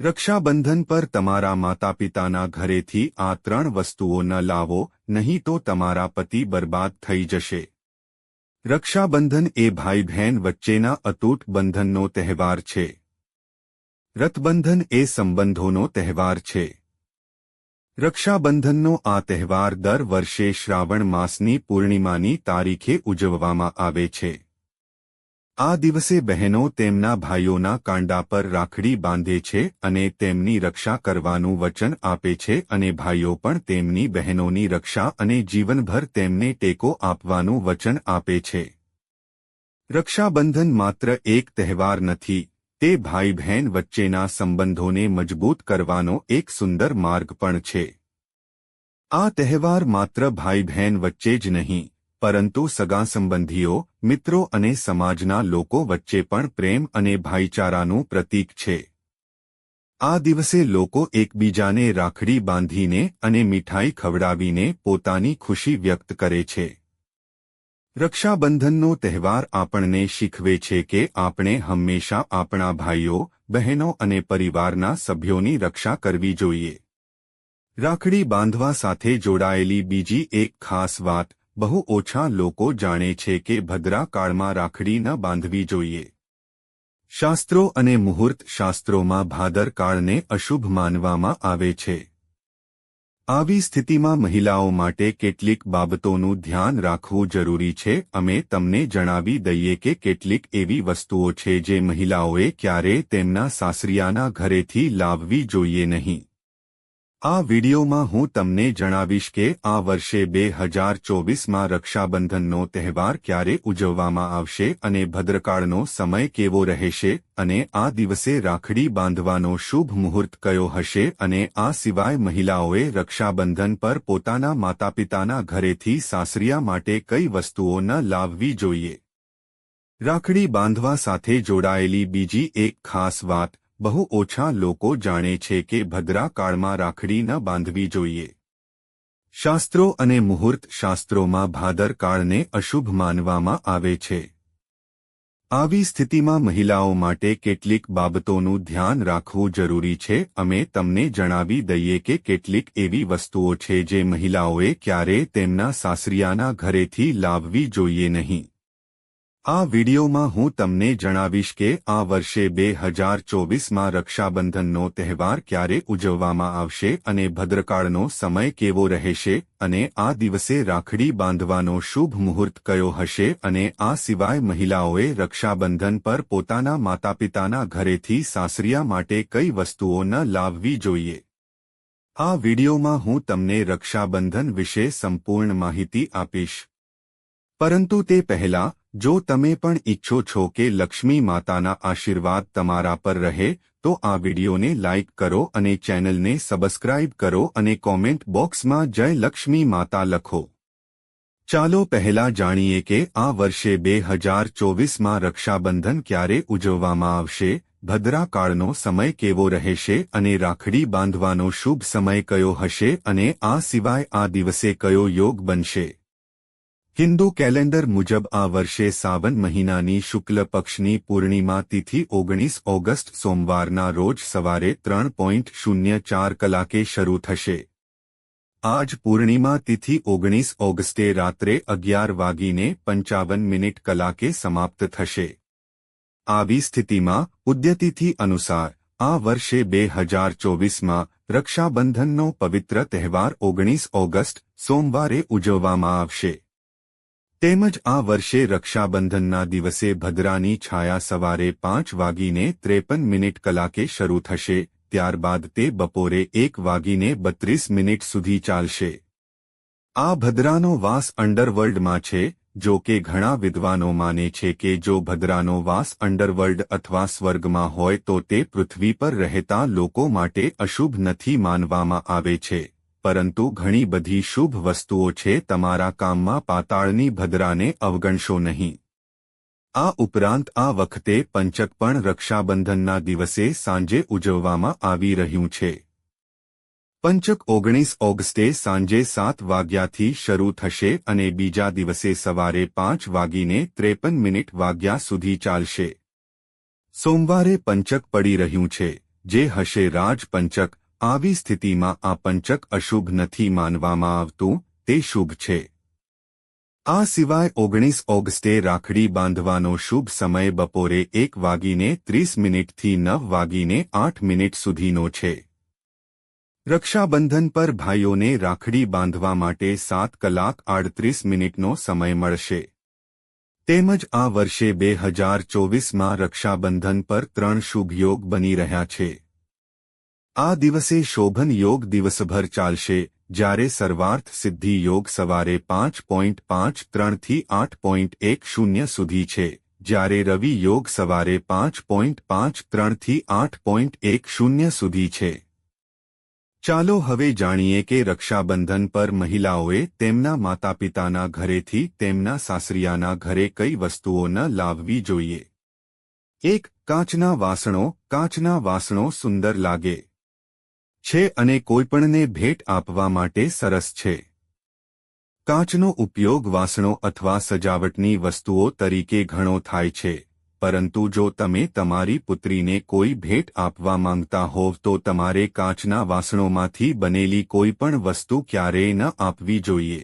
રક્ષાબંધન પર તમારા માતાપિતાના ઘરેથી આ ત્રણ વસ્તુઓ ન લાવો, નહીં તો તમારા પતિ બરબાદ થઈ જશે. રક્ષાબંધન એ ભાઈ બહેન વચ્ચેના અતૂટ બંધનનો તહેવાર છે. રથબંધન એ સંબંધોનો તહેવાર છે. રક્ષાબંધનનો આ તહેવાર દર વર્ષે શ્રાવણ માસની પૂર્ણિમાની તારીખે ઉજવવામાં આવે છે. આ દિવસે બહેનો તેમના ભાઈઓના કાંડા પર રાખડી બાંધે છે અને તેમની રક્ષા કરવાનું વચન આપે છે અને ભાઈઓ પણ તેમની બહેનોની રક્ષા અને જીવનભર તેમને ટેકો આપવાનું વચન આપે છે. રક્ષાબંધન માત્ર એક તહેવાર નથી, તે ભાઈ બહેન વચ્ચેના સંબંધોને મજબૂત કરવાનો એક સુંદર માર્ગ પણ છે. આ તહેવાર માત્ર ભાઈ બહેન વચ્ચે જ નહીં પરંતુ સગા સંબંધીઓ મિત્રો અને સમાજના લોકો વચ્ચે પણ પ્રેમ અને ભાઈચારાનું પ્રતીક છે. આ દિવસે લોકો એકબીજાને રાખડી બાંધીને અને મીઠાઈ ખવડાવીને પોતાની ખુશી વ્યક્ત કરે છે. રક્ષાબંધનનો તહેવાર આપણને શીખવે છે કે આપણે હંમેશા આપણા ભાઈઓ, બહેનો અને પરિવારના સભ્યોની રક્ષા કરવી જોઈએ. રાખડી બાંધવા સાથે જોડાયેલી બીજી એક ખાસ વાત બહુ ઓછા લોકો જાણે છે કે ભદ્રા કાળમાં રાખડી ન બાંધવી જોઈએ. શાસ્ત્રો અને મુહૂર્ત શાસ્ત્રોમાં ભાદર કાળને અશુભ માનવામાં આવે છે. આવી સ્થિતિમાં મહિલાઓ માટે કેટલીક બાબતોનું ધ્યાન રાખવું જરૂરી છે. અમે તમને જણાવી દઈએ કે કેટલીક એવી વસ્તુઓ છે જે મહિલાઓએ ક્યારેય તેમના સાસરિયાના ઘરેથી લાવવી જોઈએ નહીં. આ વિડિયોમાં હું તમને જણાવીશ કે આ વર્ષે બે હજાર ચોવીસમાં રક્ષાબંધનનો તહેવાર ક્યારે ઉજવવામાં આવશે અને ભદ્રકાળનો સમય કેવો રહેશે અને આ દિવસે રાખડી બાંધવાનો શુભ મુહૂર્ત કયો હશે અને આ સિવાય મહિલાઓએ રક્ષાબંધન પર પોતાના માતાપિતાના ઘરેથી સાસરિયા માટે કઈ વસ્તુઓ ન લાવવી જોઈએ. રાખડી બાંધવા સાથે જોડાયેલી બીજી એક ખાસ વાત બહુ ઓછા લોકો જાણે છે કે ભદ્રા કાળમાં રાખડી ન બાંધવી જોઈએ. શાસ્ત્રો અને મુહૂર્ત શાસ્ત્રોમાં ભાદર કાળને અશુભ માનવામાં આવે છે. આવી સ્થિતિમાં મહિલાઓ માટે કેટલીક બાબતોનું ધ્યાન રાખવું જરૂરી છે. અમે તમને જણાવી દઈએ કે કેટલીક એવી વસ્તુઓ છે જે મહિલાઓએ ક્યારેય તેમના સાસરિયાના ઘરેથી લાવવી જોઈએ નહીં. આ વિડિયોમાં હું તમને જણાવીશ કે આ વર્ષે બે હજાર ચોવીસમાં રક્ષાબંધનનો તહેવાર ક્યારે ઉજવવામાં આવશે અને ભદ્રકાળનો સમય કેવો રહેશે અને આ દિવસે રાખડી બાંધવાનો શુભ મુહૂર્ત કયો હશે અને આ સિવાય મહિલાઓએ રક્ષાબંધન પર પોતાના માતાપિતાના ઘરેથી સાસરિયા માટે કઈ વસ્તુઓ ન લાવવી જોઈએ. આ વિડિયોમાં હું તમને રક્ષાબંધન વિશે સંપૂર્ણ માહિતી આપીશ. પરંતુ તે પહેલા જો તમે પણ ઈચ્છો છો કે લક્ષ્મી માતાના આશીર્વાદ તમારા પર રહે, તો આ વિડિયોને લાઇક કરો અને ચેનલને સબસ્ક્રાઇબ કરો અને કોમેન્ટ બોક્સમાં જય લક્ષ્મી માતા લખો. ચાલો પહેલા જાણીએ કે આ વર્ષે બે હજાર ચોવીસમાં રક્ષાબંધન ક્યારે ઉજવવામાં આવશે ભદ્રાકાળનો સમય કેવો રહેશે અને રાખડી બાંધવાનો શુભ સમય કયો હશે અને આ સિવાય આ દિવસે કયો યોગ બનશે? હિન્દુ કેલેન્ડર મુજબ આ વર્ષે સાવન મહિનાની શુક્લ પક્ષની પૂર્ણિમા તિથિ ઓગણીસ ઓગસ્ટ સોમવારના રોજ સવારે ત્રણ પોઈન્ટ શૂન્ય ચાર કલાકે શરૂ થશે. આજ પૂર્ણિમા તિથિ ઓગણીસ ઓગસ્ટે રાત્રે અગિયાર વાગીને પંચાવન મિનિટ કલાકે સમાપ્ત થશે. આવી સ્થિતિમાં ઉદ્યતિથિ અનુસાર આ વર્ષે બે હજાર ચોવીસમાં રક્ષાબંધનનો પવિત્ર તહેવાર ઓગણીસ ઓગસ્ટ સોમવારે ઉજવવામાં આવશે. તેમજ આ વર્ષે રક્ષાબંધનના દિવસે ભદ્રાની છાયા સવારે પાંચ વાગીને ત્રેપન મિનિટ કલાકે શરૂ થશે, ત્યારબાદ તે બપોરે એક વાગીને બત્રીસ મિનિટ સુધી ચાલશે. આ ભદ્રાનો વાસ અંડરવર્લ્ડમાં છે, જો કે ઘણા વિદ્વાનો માને છે કે જો ભદ્રાનો વાસ અંડરવર્લ્ડ અથવા સ્વર્ગમાં હોય તો તે પૃથ્વી પર રહેતા લોકો માટે અશુભ નથી માનવામાં આવે છે. પરંતુ ઘણી બધી શુભ વસ્તુઓ છે તમારા કામમાં પાતાળની ભદ્રાને અવગણશો નહીં. આ ઉપરાંત આ વખતે પંચક પણ રક્ષાબંધનના દિવસે સાંજે ઉજવવામાં આવી રહ્યું છે. પંચક ઓગણીસ ઓગસ્ટે સાંજે સાત વાગ્યાથી શરૂ થશે અને બીજા દિવસે સવારે પાંચ વાગીને ત્રેપન મિનિટ વાગ્યા સુધી ચાલશે. સોમવારે પંચક પડી રહ્યું છે, જે હશે રાજપંચક આવી સ્થિતિમાં આ પંચક અશુભ નથી માનવામાં આવતું, તે શુભ છે. આ સિવાય ઓગણીસ ઓગસ્ટે રાખડી બાંધવાનો શુભ સમય બપોરે એક વાગીને ત્રીસ મિનિટથી નવ વાગીને આઠ મિનિટ સુધીનો છે. રક્ષાબંધન પર ભાઈઓને રાખડી બાંધવા માટે સાત કલાક આડત્રીસ મિનિટનો સમય મળશે. તેમજ આ વર્ષે બે હજાર ચોવીસમાં રક્ષાબંધન પર ત્રણ શુભયોગ બની રહ્યા છે. આ દિવસે શોભન યોગ દિવસભર ચાલશે, જ્યારે સર્વાર્થ સિદ્ધિ યોગ સવારે પાંચ પોઈન્ટ પાંચ ત્રણથી આઠ પોઈન્ટ એક શૂન્ય સુધી છે, જ્યારે રવિ યોગ સવારે પાંચ પોઈન્ટ પાંચ ત્રણથી આઠ પોઈન્ટ એક શૂન્ય સુધી છે. ચાલો હવે જાણીએ કે રક્ષાબંધન પર મહિલાઓએ તેમના માતાપિતાના ઘરેથી તેમના સાસરિયાના ઘરે કઈ વસ્તુઓ ન લાવવી જોઈએ. એક, કાચના વાસણો કાચના વાસણો સુંદર લાગે. છે અને કોઈપણને ભેટ આપવા માટે સરસ છે. કાચનો ઉપયોગ વાસણો અથવા સજાવટની વસ્તુઓ તરીકે ઘણો થાય છે, પરંતુ જો તમે તમારી પુત્રીને કોઈ ભેટ આપવા માંગતા હોવ તો તમારે કાચના વાસણોમાંથી બનેલી કોઈ પણ વસ્તુ ક્યારેય ન આપવી જોઈએ.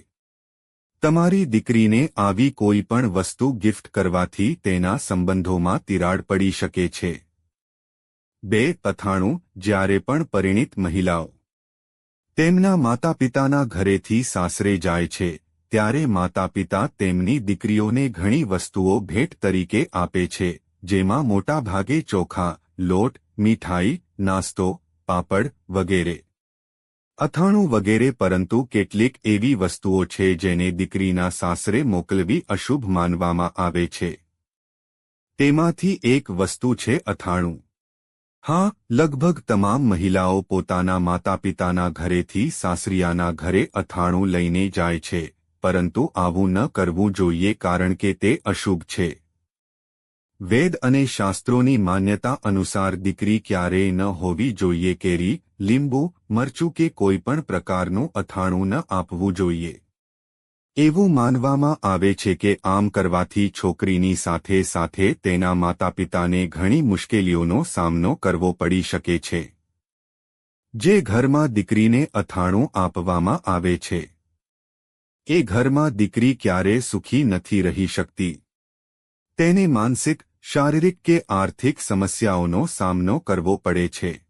તમારી દીકરીને આવી કોઈ પણ વસ્તુ ગિફ્ટ કરવાથી તેના સંબંધોમાં તિરાડ પડી શકે છે. બે અથાણું જ્યારે પણ પરિણિત મહિલાઓ. તેમના માતાપિતાના ઘરેથી સાસરે જાય છે, ત્યારે માતા પિતા તેમની દીકરીઓને ઘણી વસ્તુઓ ભેટ તરીકે આપે છે, જેમાં મોટાભાગે ચોખા, લોટ, મીઠાઈ, નાસ્તો, પાપડ વગેરે. અથાણું વગેરે પરંતુ કેટલીક એવી વસ્તુઓ છે જેને દીકરીના સાસરે મોકલવી અશુભ માનવામાં આવે છે. તેમાંથી એક વસ્તુ છે અથાણું. હા, લગભગ તમામ મહિલાઓ પોતાના માતાપિતાના ઘરેથી સાસરિયાના ઘરે અથાણું લઈને જાય છે, પરંતુ આવું ન કરવું જોઈએ કારણ કે તે અશુભ છે. વેદ અને શાસ્ત્રોની માન્યતા અનુસાર દીકરી ક્યારેય ન હોવી જોઈએ કેરી, લીંબુ, મરચું કે કોઈપણ પ્રકારનું અથાણું ન આપવું જોઈએ. એવું માનવામાં આવે છે કે આમ કરવાથી છોકરીની સાથે સાથે તેના માતાપિતાને ઘણી મુશ્કેલીઓનો સામનો કરવો પડી શકે છે. જે ઘરમાં દીકરીને અથાણું આપવામાં આવે છે. એ ઘરમાં દીકરી ક્યારે સુખી નથી રહી શકતી. તેને માનસિક, શારીરિક કે આર્થિક સમસ્યાઓનો સામનો કરવો પડે છે.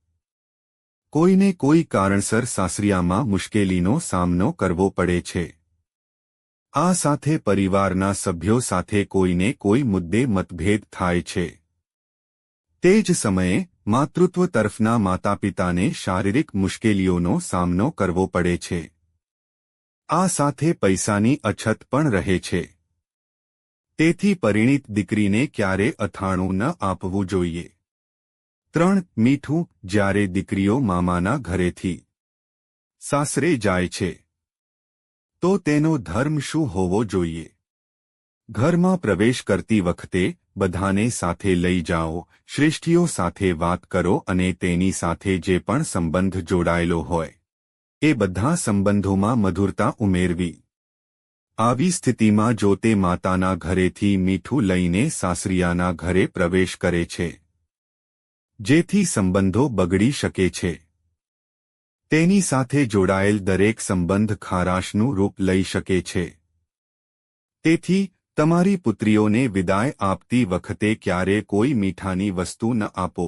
કોઈને કોઈ કારણસર સાસરિયામાં મુશ્કેલીનો સામનો કરવો પડે છે. આ સાથે પરિવારના સભ્યો સાથે કોઈને કોઈ મુદ્દે મતભેદ થાય છે. તે જ સમયે, માતૃત્વ તરફના માતાપિતાને શારીરિક મુશ્કેલીઓનો સામનો કરવો પડે છે. આ સાથે પૈસાની અછત પણ રહે છે. તેથી પરિણીત દીકરીને ક્યારે અથાણું ન આપવું જોઈએ. ત્રણ, મીઠું, જ્યારે દીકરીઓ મામાના ઘરેથી સાસરે જાય છે. તો તેનો ધર્મ શું હોવો જોઈએ? ઘરમાં પ્રવેશ કરતી વખતે બધાને સાથે લઈ જાઓ, શ્રેષ્ઠીઓ સાથે વાત કરો અને તેની સાથે જે પણ સંબંધ જોડાયેલો હોય, એ બધા સંબંધોમાં મધુરતા ઉમેરવી. આવી સ્થિતિમાં જો તે માતાના ઘરેથી મીઠું લઈને સાસરિયાના ઘરે પ્રવેશ કરે છે, જેથી સંબંધો બગડી શકે છે. તેની સાથે જોડાયેલ દરેક સંબંધ ખારાશનું રૂપ લઈ શકે છે. તેથી, તમારી પુત્રીઓને વિદાય આપતી વખતે ક્યારે કોઈ મીઠાની વસ્તુ ન આપો.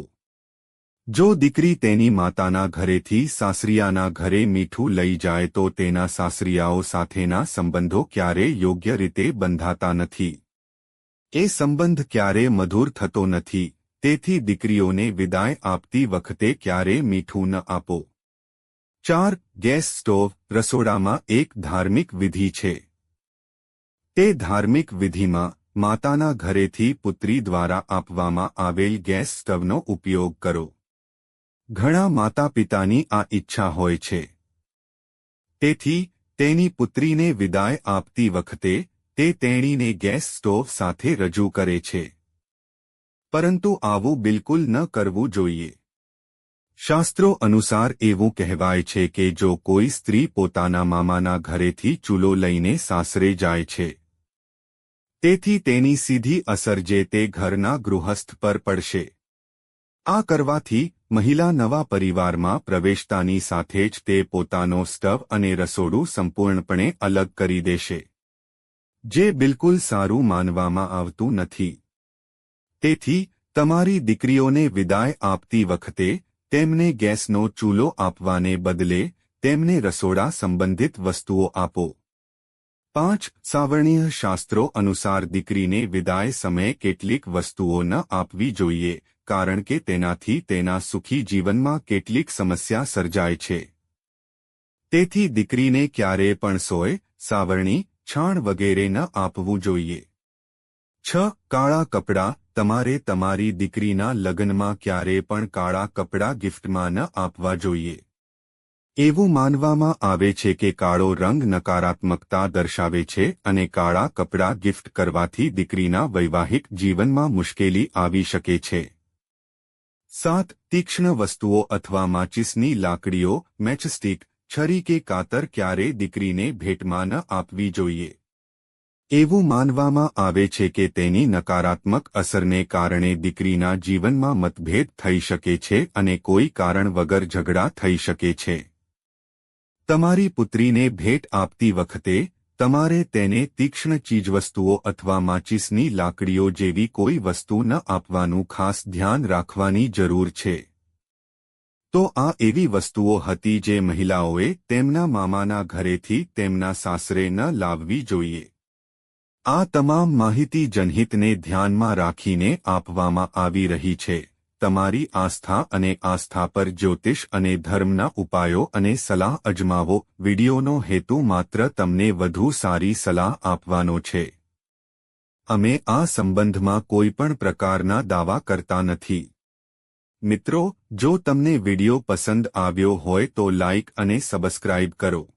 જો દીકરી તેની માતાના ઘરેથી સાસરિયાના ઘરે મીઠું લઈ જાય તો તેના સાસરિયાઓ સાથેના સંબંધો ક્યારે યોગ્ય રીતે બંધાતા નથી. એ સંબંધ ક્યારે મધુર થતો નથી, તેથી દીકરીઓને વિદાય આપતી વખતે ક્યારે મીઠું ન આપો. ચાર ગેસ સ્ટોવ રસોડામાં એક ધાર્મિક વિધિ છે. તે ધાર્મિક વિધિમાં માતાના ઘરેથી પુત્રી દ્વારા આપવામાં આવેલ ગેસ સ્ટવનો ઉપયોગ કરો. ઘણા માતા પિતાની આ ઈચ્છા હોય છે. તેથી, તેની પુત્રીને વિદાય આપતી વખતે, તે તેણીને ગેસ સ્ટોવ સાથે રજૂ કરે છે. પરંતુ આવું બિલકુલ ન કરવું જોઈએ. શાસ્ત્રો અનુસાર એવું કહેવાય છે કે જો કોઈ સ્ત્રી પોતાના મામાના ઘરેથી ચૂલો લઈને સાસરે જાય છે, તેથી તેની સીધી અસર જે તે ઘરના ગૃહસ્થ પર પડશે. આ કરવાથી મહિલા નવા પરિવારમાં પ્રવેશતાની સાથે જ તે પોતાનો સ્ટવ અને રસોડું સંપૂર્ણપણે અલગ કરી દેશે, જે બિલકુલ સારું માનવામાં આવતું નથી. તેથી તમારી દીકરીઓને વિદાય આપતી વખતે તેમને ગેસનો ચૂલો આપવાને બદલે તેમને રસોડા સંબંધિત વસ્તુઓ આપો. પાંચ, સાવર્ણીય શાસ્ત્રો અનુસાર દીકરીને વિદાય સમયે કેટલીક વસ્તુઓ ન આપવી જોઈએ, કારણ કે તેનાથી તેના સુખી જીવનમાં કેટલીક સમસ્યા સર્જાય છે. તેથી દીકરીને ક્યારેય પણ સોય, સાવરણી, છાણ વગેરે ન આપવું જોઈએ. છ કાળા કપડાં તમારે તમારી દીકરીના લગ્નમાં ક્યારે પણ કાળા કપડાં ગિફ્ટમાં ન આપવા જોઈએ. એવું માનવામાં આવે છે કે કાળો રંગ નકારાત્મકતા દર્શાવે છે અને કાળા કપડાં ગિફ્ટ કરવાથી દીકરીના વૈવાહિક જીવનમાં મુશ્કેલી આવી શકે છે. સાત, તીક્ષ્ણ વસ્તુઓ અથવા માચિસની લાકડીઓ, મેચસ્ટિક, છરી કે કાતર ક્યારે દીકરીને ભેટમાં ન આપવી જોઈએ? એવું માનવામાં આવે છે કે તેની નકારાત્મક અસરને કારણે દીકરીના જીવનમાં મતભેદ થઈ શકે છે અને કોઈ કારણ વગર ઝઘડા થઈ શકે છે. તમારી પુત્રીને ભેટ આપતી વખતે, તમારે તેને તીક્ષ્ણ ચીજવસ્તુઓ અથવા માચિસની લાકડીઓ જેવી કોઈ વસ્તુ ન આપવાનું ખાસ ધ્યાન રાખવાની જરૂર છે. તો આ એવી વસ્તુઓ હતી જે મહિલાઓએ તેમના મામાના ઘરેથી તેમના સાસરે ન લાવવી જોઈએ. આ તમામ માહિતી જનહિતને ધ્યાનમાં રાખીને આપવામાં આવી રહી છે. તમારી આસ્થા અને આસ્થા પર જ્યોતિષ અને ધર્મના ઉપાયો અને સલાહ અજમાવો. વિડિયોનો હેતુ માત્ર તમને વધુ સારી સલાહ આપવાનો છે. અમે આ સંબંધમાં કોઈપણ પ્રકારના દાવા કરતા નથી. મિત્રો, જો તમને વિડિયો પસંદ આવ્યો હોય તો લાઇક અને સબસ્ક્રાઇબ કરો.